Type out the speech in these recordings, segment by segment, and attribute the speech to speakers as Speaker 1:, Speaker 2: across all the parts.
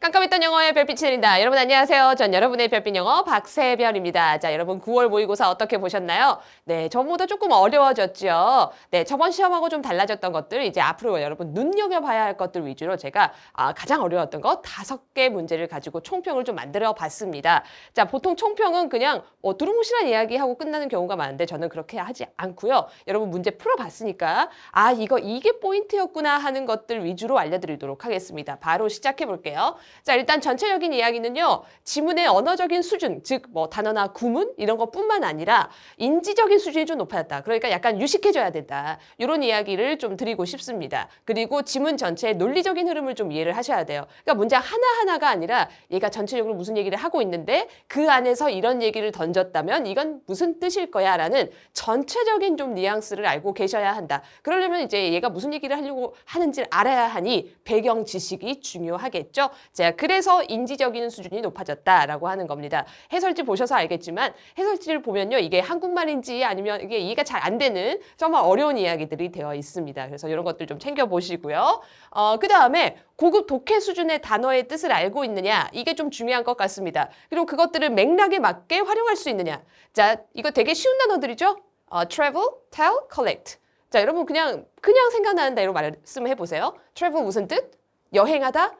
Speaker 1: 깜깜했던 영어의 별빛이 내린다. 여러분 안녕하세요. 전 여러분의 별빛 영어 박세별입니다. 자, 여러분 9월 모의고사 어떻게 보셨나요? 네, 전보다 조금 어려워졌죠. 네, 저번 시험하고 좀 달라졌던 것들 이제 앞으로 여러분 눈여겨봐야 할 것들 위주로 제가 아, 가장 어려웠던 거 다섯 개 문제를 가지고 총평을 좀 만들어 봤습니다. 자, 보통 총평은 그냥 뭐 두루뭉실한 이야기하고 끝나는 경우가 많은데 저는 그렇게 하지 않고요. 여러분 문제 풀어봤으니까 아 이거 이게 포인트였구나 하는 것들 위주로 알려드리도록 하겠습니다. 바로 시작해 볼게요. 자, 일단 전체적인 이야기는요. 지문의 언어적인 수준, 즉 뭐 단어나 구문 이런 것뿐만 아니라 인지적인 수준이 좀 높아졌다. 그러니까 약간 유식해져야 된다. 이런 이야기를 좀 드리고 싶습니다. 그리고 지문 전체의 논리적인 흐름을 좀 이해를 하셔야 돼요. 그러니까 문제 하나하나가 아니라 얘가 전체적으로 무슨 얘기를 하고 있는데 그 안에서 이런 얘기를 던졌다면 이건 무슨 뜻일 거야 라는 전체적인 좀 뉘앙스를 알고 계셔야 한다. 그러려면 이제 얘가 무슨 얘기를 하려고 하는지를 알아야 하니 배경 지식이 중요하겠죠. 자, 그래서 인지적인 수준이 높아졌다라고 하는 겁니다. 해설지 보셔서 알겠지만 해설지를 보면요. 이게 한국말인지 아니면 이게 이해가 잘 안 되는 정말 어려운 이야기들이 되어 있습니다. 그래서 이런 것들 좀 챙겨 보시고요. 어, 그 다음에 고급 독해 수준의 단어의 뜻을 알고 있느냐 이게 좀 중요한 것 같습니다. 그리고 그것들을 맥락에 맞게 활용할 수 있느냐. 자, 이거 되게 쉬운 단어들이죠. 어, travel, tell, collect. 자, 여러분 그냥 그냥 생각나는 대로 말씀해 보세요. travel 무슨 뜻? 여행하다,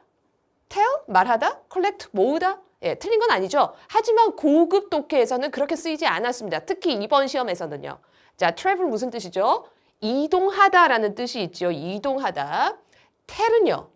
Speaker 1: tell 말하다, collect 모으다. 예, 틀린 건 아니죠. 하지만 고급 독해에서는 그렇게 쓰이지 않았습니다. 특히 이번 시험에서는요. 자, travel 무슨 뜻이죠? 이동하다라는 뜻이 있죠. 이동하다. tell은요.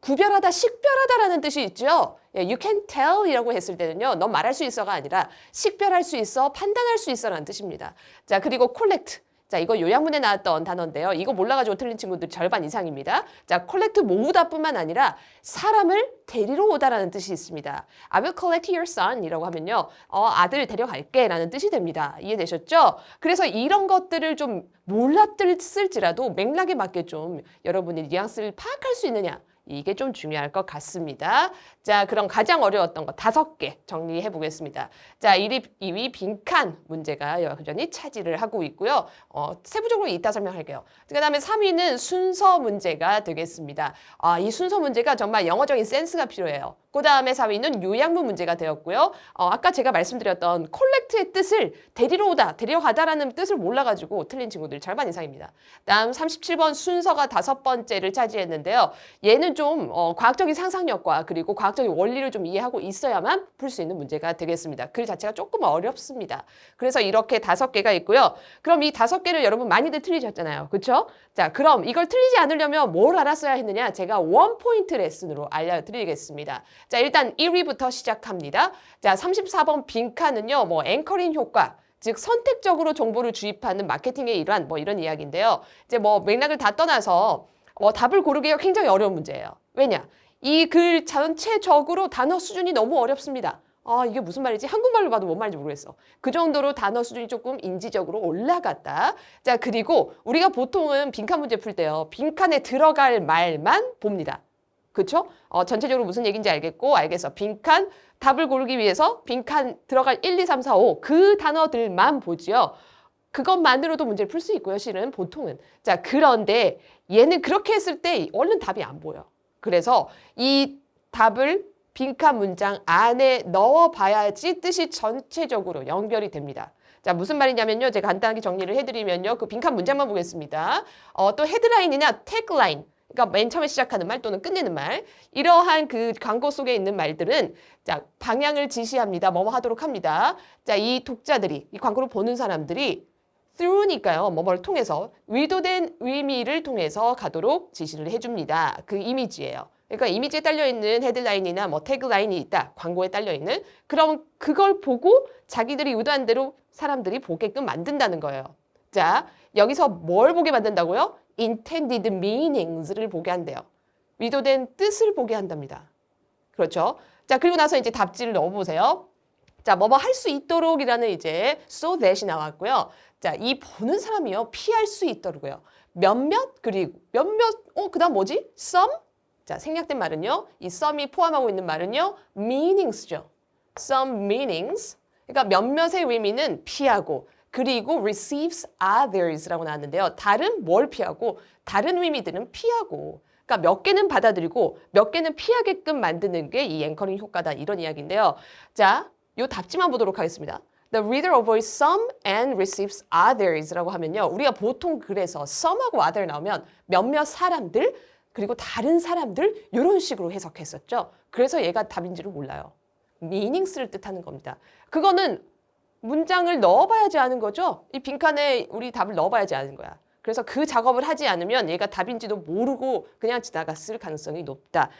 Speaker 1: 구별하다, 식별하다라는 뜻이 있죠. 예, you can tell이라고 했을 때는요. 넌 말할 수 있어가 아니라 식별할 수 있어, 판단할 수 있어라는 뜻입니다. 자, 그리고 collect. 자, 이거 요양문에 나왔던 단어인데요. 이거 몰라가지고 틀린 친구들 절반 이상입니다. 자, collect 모으다뿐만 아니라 사람을 데리러 오다라는 뜻이 있습니다. I will collect your son이라고 하면요. 어, 아들 데려갈게라는 뜻이 됩니다. 이해되셨죠? 그래서 이런 것들을 좀 몰랐을지라도 맥락에 맞게 좀 여러분이 뉘앙스를 파악할 수 있느냐. 이게 좀 중요할 것 같습니다. 자, 그럼 가장 어려웠던 거 다섯 개 정리해 보겠습니다. 자, 1위, 2위 빈칸 문제가 여전히 차지를 하고 있고요. 어, 세부적으로 이따 설명할게요. 그 다음에 3위는 순서 문제가 되겠습니다. 아, 이 순서 문제가 정말 영어적인 센스가 필요해요. 그 다음에 4위는 요양문 문제가 되었고요. 어, 아까 제가 말씀드렸던 콜렉트의 뜻을 데리러 오다, 데려가다라는 뜻을 몰라가지고 틀린 친구들 절반 이상입니다. 다음 37번 순서가 다섯 번째를 차지했는데요. 얘는 좀 어, 과학적인 상상력과 그리고 과학적인 원리를 좀 이해하고 있어야만 풀 수 있는 문제가 되겠습니다. 글 자체가 조금 어렵습니다. 그래서 이렇게 다섯 개가 있고요. 그럼 이 다섯 개를 여러분 많이들 틀리셨잖아요. 그렇죠? 자, 그럼 이걸 틀리지 않으려면 뭘 알았어야 했느냐? 제가 원 포인트 레슨으로 알려드리겠습니다. 자, 일단 1위부터 시작합니다. 자, 34번 빈칸은요, 뭐 앵커링 효과. 즉 선택적으로 정보를 주입하는 마케팅의 일환 뭐 이런 이야기인데요. 이제 뭐 맥락을 다 떠나서 어, 답을 고르기가 굉장히 어려운 문제예요. 왜냐? 이 글 전체적으로 단어 수준이 너무 어렵습니다. 아, 이게 무슨 말이지? 한국말로 봐도 뭔 말인지 모르겠어. 그 정도로 단어 수준이 조금 인지적으로 올라갔다. 자, 그리고 우리가 보통은 빈칸 문제 풀 때요. 빈칸에 들어갈 말만 봅니다. 그쵸? 어, 전체적으로 무슨 얘기인지 알겠고, 알겠어. 빈칸, 답을 고르기 위해서 빈칸 들어갈 1, 2, 3, 4, 5. 그 단어들만 보지요. 그것만으로도 문제를 풀 수 있고요, 실은 보통은. 자, 그런데 얘는 그렇게 했을 때 얼른 답이 안 보여. 그래서 이 답을 빈칸 문장 안에 넣어 봐야지 뜻이 전체적으로 연결이 됩니다. 자, 무슨 말이냐면요. 제가 간단하게 정리를 해드리면요. 그 빈칸 문장만 보겠습니다. 어, 또 헤드라인이나 태그라인. 그러니까 맨 처음에 시작하는 말 또는 끝내는 말. 이러한 그 광고 속에 있는 말들은 자, 방향을 지시합니다. 뭐뭐 하도록 합니다. 자, 이 독자들이, 이 광고를 보는 사람들이 through니까요. 뭐뭐를 통해서 의도된 의미를 통해서 가도록 지시를 해줍니다. 그 이미지예요. 그러니까 이미지에 딸려 있는 헤드라인이나 뭐 태그라인이 있다. 광고에 딸려 있는. 그럼 그걸 보고 자기들이 의도한 대로 사람들이 보게끔 만든다는 거예요. 자, 여기서 뭘 보게 만든다고요? intended meanings를 보게 한대요. 의도된 뜻을 보게 한답니다. 그렇죠? 자, 그리고 나서 이제 답지를 넣어보세요. 자, 뭐뭐 할 수 있도록이라는 이제 so that이 나왔고요. 자, 이 보는 사람이요. 피할 수 있도록요. 몇몇 그리고 몇몇 어, 그다음 뭐지? some? 자, 생략된 말은요. 이 some이 포함하고 있는 말은요. meanings죠. some meanings. 그러니까 몇몇의 의미는 피하고 그리고 receives others라고 나왔는데요. 다른 뭘 피하고 다른 의미들은 피하고 그러니까 몇 개는 받아들이고 몇 개는 피하게끔 만드는 게 이 앵커링 효과다 이런 이야기인데요. 자, 요 답지만 보도록 하겠습니다. The reader avoids some and receives others라고 하면요. 우리가 보통 그래서 some하고 other 나오면 몇몇 사람들 그리고 다른 사람들 이런 식으로 해석했었죠. 그래서 얘가 답인지를 몰라요. meanings를 뜻하는 겁니다. 그거는 문장을 넣어봐야지 아는 거죠. 이 빈칸에 우리 답을 넣어봐야지 아는 거야. 그래서 그 작업을 하지 않으면 얘가 답인지도 모르고 그냥 지나갔을 가능성이 높다.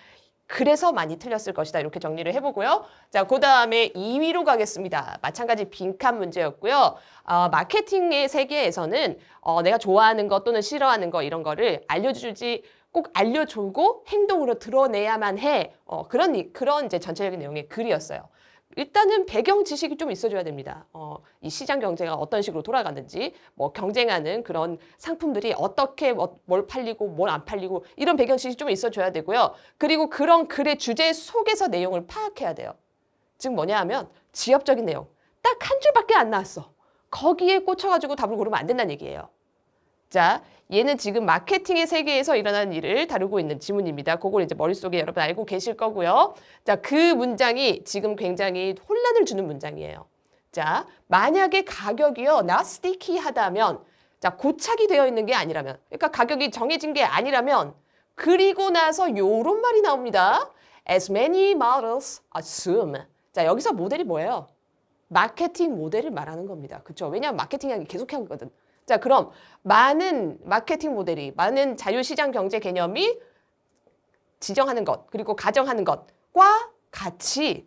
Speaker 1: 그래서 많이 틀렸을 것이다. 이렇게 정리를 해보고요. 자, 그 다음에 2위로 가겠습니다. 마찬가지 빈칸 문제였고요. 어, 마케팅의 세계에서는 어, 내가 좋아하는 것 또는 싫어하는 것 이런 거를 알려주지 꼭 알려주고 행동으로 드러내야만 해. 어, 그런, 이- 그런 이제 전체적인 내용의 글이었어요. 일단은 배경 지식이 좀 있어줘야 됩니다. 어, 이 시장 경제가 어떤 식으로 돌아가는지, 뭐 경쟁하는 그런 상품들이 어떻게 뭐- 뭘 팔리고 뭘 안 팔리고 이런 배경 지식이 좀 있어줘야 되고요. 그리고 그런 글의 주제 속에서 내용을 파악해야 돼요. 즉 뭐냐 하면 지엽적인 내용. 딱 한 줄밖에 안 나왔어. 거기에 꽂혀가지고 답을 고르면 안 된다는 얘기예요. 자, 얘는 지금 마케팅의 세계에서 일어나는 일을 다루고 있는 지문입니다. 그걸 이제 머릿속에 여러분 알고 계실 거고요. 자, 그 문장이 지금 굉장히 혼란을 주는 문장이에요. 자, 만약에 가격이요, not sticky 하다면, 자, 고착이 되어 있는 게 아니라면, 그러니까 가격이 정해진 게 아니라면, 그리고 나서 요런 말이 나옵니다. As many models assume. 자, 여기서 모델이 뭐예요? 마케팅 모델을 말하는 겁니다. 그렇죠? 왜냐하면 마케팅 이야기 계속 하거든. 자, 그럼 많은 마케팅 모델이 많은 자유시장 경제 개념이 지정하는 것 그리고 가정하는 것과 같이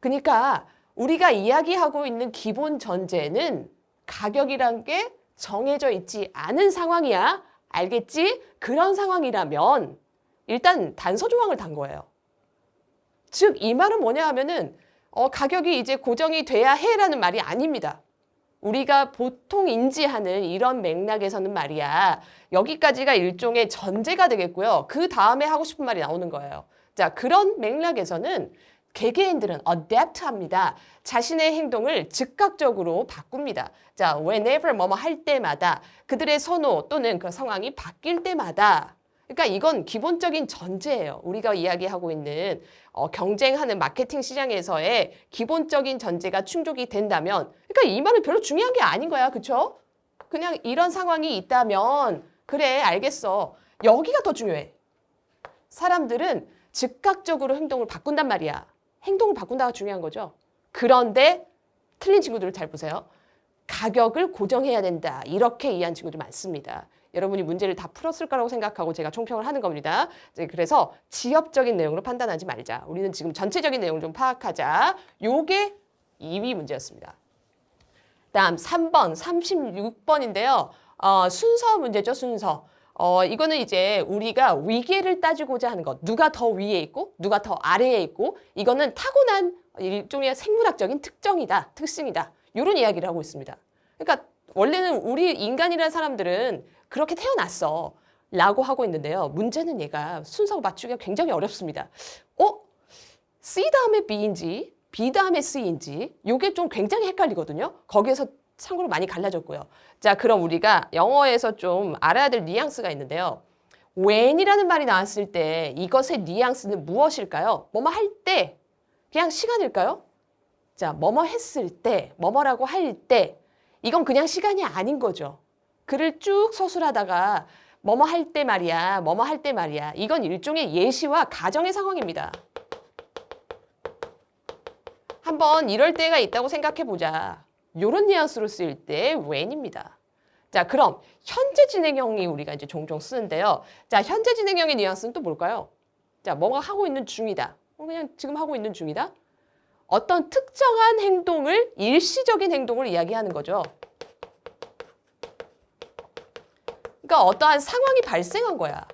Speaker 1: 그러니까 우리가 이야기하고 있는 기본 전제는 가격이란 게 정해져 있지 않은 상황이야. 알겠지? 그런 상황이라면 일단 단서 조항을 단 거예요. 즉 이 말은 뭐냐 하면은 어, 가격이 이제 고정이 돼야 해라는 말이 아닙니다. 우리가 보통 인지하는 이런 맥락에서는 말이야. 여기까지가 일종의 전제가 되겠고요. 그 다음에 하고 싶은 말이 나오는 거예요. 자, 그런 맥락에서는 개개인들은 adapt 합니다. 자신의 행동을 즉각적으로 바꿉니다. 자, whenever 뭐뭐 할 때마다 그들의 선호 또는 그 상황이 바뀔 때마다 그러니까 이건 기본적인 전제예요. 우리가 이야기하고 있는 어, 경쟁하는 마케팅 시장에서의 기본적인 전제가 충족이 된다면, 그러니까 이 말은 별로 중요한 게 아닌 거야, 그렇죠? 그냥 이런 상황이 있다면 그래 알겠어. 여기가 더 중요해. 사람들은 즉각적으로 행동을 바꾼단 말이야. 행동을 바꾼다가 중요한 거죠. 그런데 틀린 친구들을 잘 보세요. 가격을 고정해야 된다. 이렇게 이해한 친구들 많습니다. 여러분이 문제를 다 풀었을 거라고 생각하고 제가 총평을 하는 겁니다. 그래서 지엽적인 내용으로 판단하지 말자. 우리는 지금 전체적인 내용을 좀 파악하자. 요게 2위 문제였습니다. 다음 3번, 36번인데요. 어, 순서 문제죠, 순서. 어, 이거는 이제 우리가 위계를 따지고자 하는 것. 누가 더 위에 있고, 누가 더 아래에 있고, 이거는 타고난 일종의 생물학적인 특정이다, 특징이다. 이런 이야기를 하고 있습니다. 그러니까 원래는 우리 인간이라는 사람들은 그렇게 태어났어. 라고 하고 있는데요. 문제는 얘가 순서 맞추기가 굉장히 어렵습니다. 어? C 다음에 B인지 B 다음에 C인지 이게 좀 굉장히 헷갈리거든요. 거기에서 참고로 많이 갈라졌고요. 자, 그럼 우리가 영어에서 좀 알아야 될 뉘앙스가 있는데요. when이라는 말이 나왔을 때 이것의 뉘앙스는 무엇일까요? 뭐뭐 할 때, 그냥 시간일까요? 자, 뭐뭐 했을 때, 뭐뭐라고 할 때, 이건 그냥 시간이 아닌 거죠. 글을 쭉 서술하다가 뭐뭐 할 때 말이야, 뭐뭐 할 때 말이야. 이건 일종의 예시와 가정의 상황입니다. 한번 이럴 때가 있다고 생각해 보자. 요런 뉘앙스로 쓰일 때 when입니다. 자, 그럼 현재 진행형이 우리가 이제 종종 쓰는데요. 자, 현재 진행형의 뉘앙스는 또 뭘까요? 자, 뭔가 하고 있는 중이다. 어, 그냥 지금 하고 있는 중이다. 어떤 특정한 행동을 일시적인 행동을 이야기하는 거죠. 그러니까 어떠한 상황이 발생한 거야.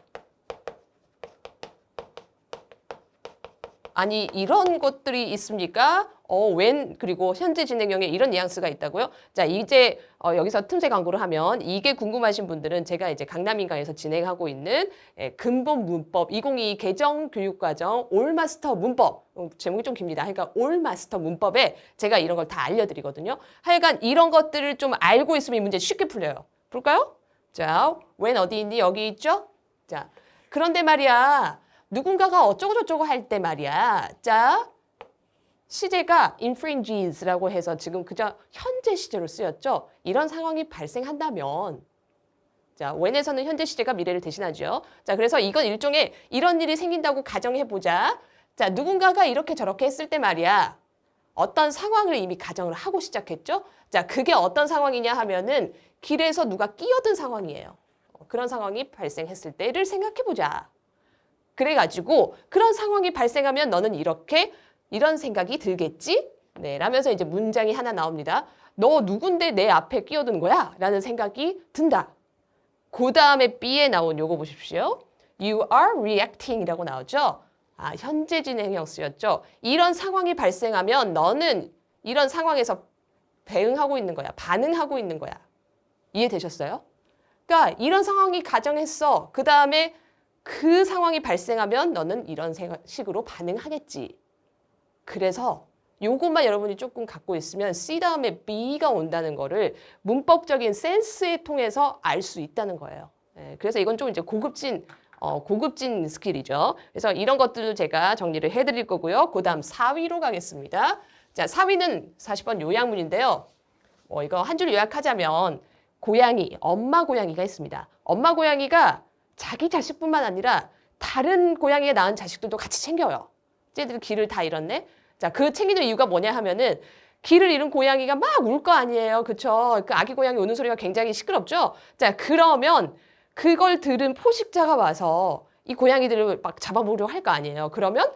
Speaker 1: 아니 이런 것들이 있습니까? 어, 웬 그리고 현재 진행형에 이런 뉘앙스가 있다고요? 자, 이제 어, 여기서 틈새 광고를 하면 이게 궁금하신 분들은 제가 이제 강남인가에서 진행하고 있는 예, 근본 문법 2022 개정 교육과정 올마스터 문법 어, 제목이 좀 깁니다. 그러니까 올마스터 문법에 제가 이런 걸 다 알려드리거든요. 하여간 이런 것들을 좀 알고 있으면 이 문제 쉽게 풀려요. 볼까요? 자, 웬 어디 있니? 여기 있죠? 자, 그런데 말이야. 누군가가 어쩌고저쩌고 할 때 말이야. 자, 시제가 infringes라고 해서 지금 그저 현재 시제로 쓰였죠. 이런 상황이 발생한다면 자, when에서는 현재 시제가 미래를 대신하죠. 자, 그래서 이건 일종의 이런 일이 생긴다고 가정해 보자. 자, 누군가가 이렇게 저렇게 했을 때 말이야. 어떤 상황을 이미 가정을 하고 시작했죠. 자, 그게 어떤 상황이냐 하면은 길에서 누가 끼어든 상황이에요. 어, 그런 상황이 발생했을 때를 생각해 보자. 그래가지고 그런 상황이 발생하면 너는 이렇게 이런 생각이 들겠지? 네, 라면서 이제 문장이 하나 나옵니다. 너 누군데 내 앞에 끼어든 거야? 라는 생각이 든다. 그 다음에 B에 나온 요거 보십시오. You are reacting 이라고 나오죠. 아, 현재 진행형 쓰였죠. 이런 상황이 발생하면 너는 이런 상황에서 대응하고 있는 거야. 반응하고 있는 거야. 이해되셨어요? 그러니까 이런 상황이 가정했어. 그 다음에 그 상황이 발생하면 너는 이런 생- 식으로 반응하겠지. 그래서 요것만 여러분이 조금 갖고 있으면 C 다음에 B가 온다는 거를 문법적인 센스에 통해서 알 수 있다는 거예요. 예, 그래서 이건 좀 이제 고급진 어, 고급진 스킬이죠. 그래서 이런 것들도 제가 정리를 해드릴 거고요. 그 다음 4위로 가겠습니다. 자, 4위는 40번 요약문인데요. 어, 이거 한 줄 요약하자면 고양이, 엄마 고양이가 있습니다. 엄마 고양이가 자기 자식뿐만 아니라 다른 고양이에 낳은 자식들도 같이 챙겨요. 쟤들 길을 다 잃었네. 자, 그 챙기는 이유가 뭐냐 하면은 길을 잃은 고양이가 막 울 거 아니에요. 그쵸? 그 아기 고양이 우는 소리가 굉장히 시끄럽죠? 자, 그러면 그걸 들은 포식자가 와서 이 고양이들을 막 잡아보려고 할거 아니에요. 그러면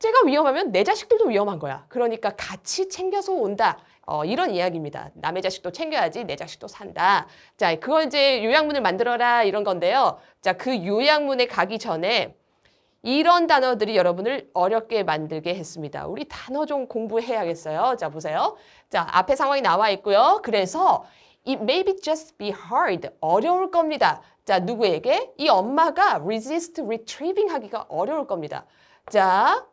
Speaker 1: 쟤가 위험하면 내 자식들도 위험한 거야. 그러니까 같이 챙겨서 온다. 어, 이런 이야기입니다. 남의 자식도 챙겨야지 내 자식도 산다. 자, 그걸 이제 요약문을 만들어라 이런 건데요. 자, 그 요약문에 가기 전에 이런 단어들이 여러분을 어렵게 만들게 했습니다. 우리 단어 좀 공부해야겠어요. 자, 보세요. 자, 앞에 상황이 나와 있고요. 그래서 it may be just be hard. 어려울 겁니다. 자, 누구에게? 이 엄마가 resist retrieving 하기가 어려울 겁니다. 자,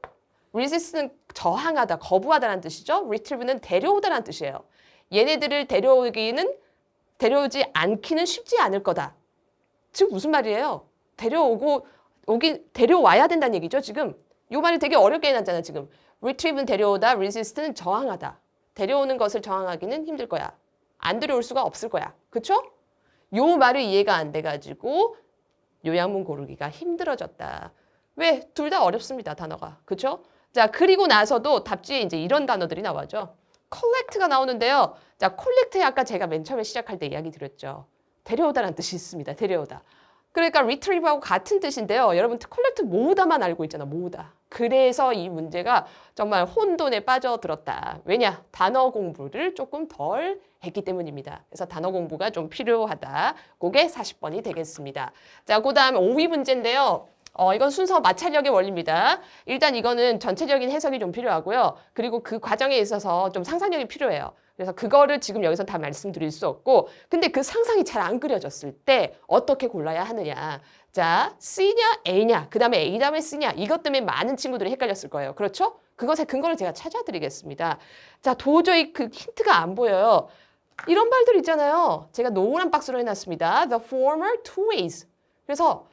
Speaker 1: resist는 저항하다, 거부하다라는 뜻이죠. retrieve는 데려오다라는 뜻이에요. 얘네들을 데려오기는 데려오지 않기는 쉽지 않을 거다. 지금 무슨 말이에요? 데려오고 오기 데려와야 된다는 얘기죠. 지금 이 말이 되게 어렵게 해놨잖아. 지금 retrieve는 데려오다, resist는 저항하다. 데려오는 것을 저항하기는 힘들 거야. 안 데려올 수가 없을 거야. 그쵸? 요 말이 이해가 안 돼가지고 요약문 고르기가 힘들어졌다. 왜? 둘 다 어렵습니다. 단어가. 그쵸? 자, 그리고 나서도 답지에 이제 이런 단어들이 나와죠. collect가 나오는데요. 자, collect에 아까 제가 맨 처음에 시작할 때 이야기 드렸죠. 데려오다라는 뜻이 있습니다. 데려오다. 그러니까 retrieve하고 같은 뜻인데요. 여러분 collect 모으다만 알고 있잖아. 모으다. 그래서 이 문제가 정말 혼돈에 빠져들었다. 왜냐? 단어 공부를 조금 덜 했기 때문입니다. 그래서 단어 공부가 좀 필요하다. 그게 40번이 되겠습니다. 자, 그 다음 5위 문제인데요. 어, 이건 순서 마찰력의 원리입니다. 일단 이거는 전체적인 해석이 좀 필요하고요. 그리고 그 과정에 있어서 좀 상상력이 필요해요. 그래서 그거를 지금 여기서 다 말씀드릴 수 없고, 근데 그 상상이 잘 안 그려졌을 때 어떻게 골라야 하느냐. 자, C냐, A냐, 그 다음에 A 다음에 C냐, 이것 때문에 많은 친구들이 헷갈렸을 거예요. 그렇죠? 그것의 근거를 제가 찾아드리겠습니다. 자, 도저히 그 힌트가 안 보여요. 이런 말들 있잖아요. 제가 노란 박스로 해놨습니다. The former two ways. 그래서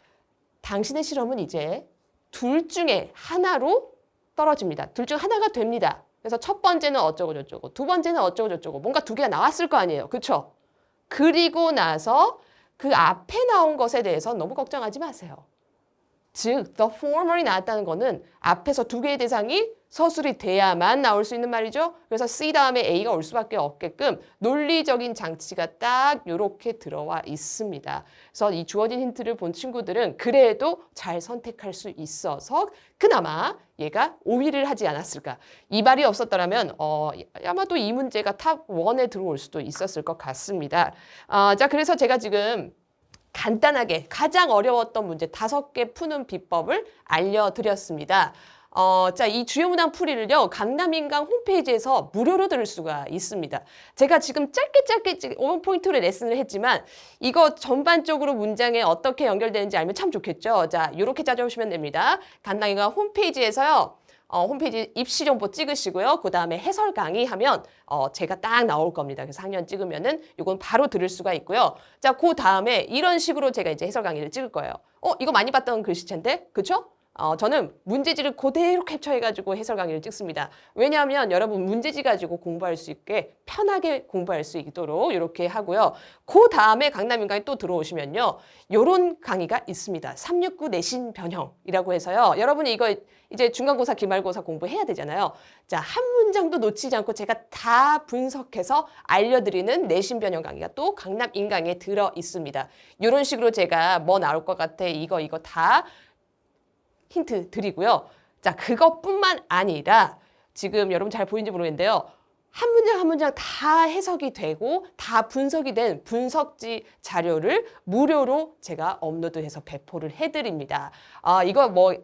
Speaker 1: 당신의 실험은 이제 둘 중에 하나로 떨어집니다. 둘 중 하나가 됩니다. 그래서 첫 번째는 어쩌고 저쩌고, 두 번째는 어쩌고 저쩌고, 뭔가 두 개가 나왔을 거 아니에요. 그렇죠? 그리고 나서 그 앞에 나온 것에 대해서 너무 걱정하지 마세요. 즉, the former이 나왔다는 거는 앞에서 두 개의 대상이 서술이 돼야만 나올 수 있는 말이죠. 그래서 C 다음에 A가 올 수밖에 없게끔 논리적인 장치가 딱 이렇게 들어와 있습니다. 그래서 이 주어진 힌트를 본 친구들은 그래도 잘 선택할 수 있어서 그나마 얘가 5위를 하지 않았을까. 이 말이 없었더라면 어, 아마도 이 문제가 탑 1에 들어올 수도 있었을 것 같습니다. 아, 자, 그래서 제가 지금 간단하게 가장 어려웠던 문제 다섯 개 푸는 비법을 알려드렸습니다. 어, 자, 이 주요 문항 풀이를요, 강남인강 홈페이지에서 무료로 들을 수가 있습니다. 제가 지금 짧게 짧게 원 포인트로 레슨을 했지만, 이거 전반적으로 문장에 어떻게 연결되는지 알면 참 좋겠죠. 자, 이렇게 찾아오시면 됩니다. 강남인강 홈페이지에서요, 어, 홈페이지 입시 정보 찍으시고요. 그 다음에 해설 강의 하면 어, 제가 딱 나올 겁니다. 그래서 학년 찍으면은 이건 바로 들을 수가 있고요. 자, 그 다음에 이런 식으로 제가 이제 해설 강의를 찍을 거예요. 어, 이거 많이 봤던 글씨체인데, 그쵸? 어, 저는 문제지를 그대로 캡처해가지고 해설 강의를 찍습니다. 왜냐하면 여러분 문제지 가지고 공부할 수 있게 편하게 공부할 수 있도록 이렇게 하고요. 그 다음에 강남인강에 또 들어오시면요. 요런 강의가 있습니다. 369 내신 변형이라고 해서요. 여러분이 이거 이제 중간고사, 기말고사 공부해야 되잖아요. 자, 한 문장도 놓치지 않고 제가 다 분석해서 알려드리는 내신 변형 강의가 또 강남 인강에 들어 있습니다. 이런 식으로 제가 뭐 나올 것 같아, 이거, 이거 다 힌트 드리고요. 자, 그것뿐만 아니라 지금 여러분 잘 보이는지 모르겠는데요. 한 문장 한 문장 다 해석이 되고 다 분석이 된 분석지 자료를 무료로 제가 업로드해서 배포를 해드립니다. 아, 이거 뭐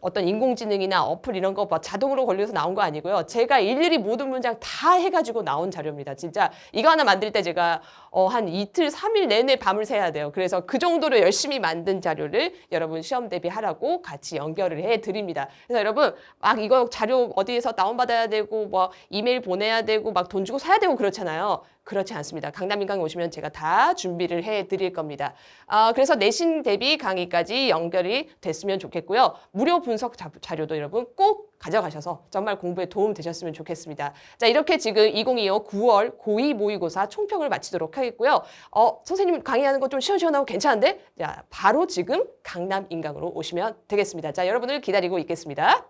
Speaker 1: 어떤 인공지능이나 어플 이런 거막 자동으로 걸려서 나온 거 아니고요. 제가 일일이 모든 문장 다 해가지고 나온 자료입니다. 진짜 이거 하나 만들 때 제가 어, 한 이틀, 삼일 내내 밤을 새야 돼요. 그래서 그 정도로 열심히 만든 자료를 여러분 시험 대비하라고 같이 연결을 해 드립니다. 그래서 여러분 막 이거 자료 어디에서 다운받아야 되고 뭐 이메일 보내야 되고 막 돈 주고 사야 되고 그렇잖아요. 그렇지 않습니다. 강남인강에 오시면 제가 다 준비를 해 드릴 겁니다. 아, 그래서 내신 대비 강의까지 연결이 됐으면 좋겠고요. 무료 분석 자, 자료도 여러분 꼭 가져가셔서 정말 공부에 도움 되셨으면 좋겠습니다. 자, 이렇게 지금 2025 9월 고2 모의고사 총평을 마치도록 하겠고요. 어, 선생님 강의하는 거 좀 시원시원하고 괜찮은데? 자, 바로 지금 강남 인강으로 오시면 되겠습니다. 자, 여러분을 기다리고 있겠습니다.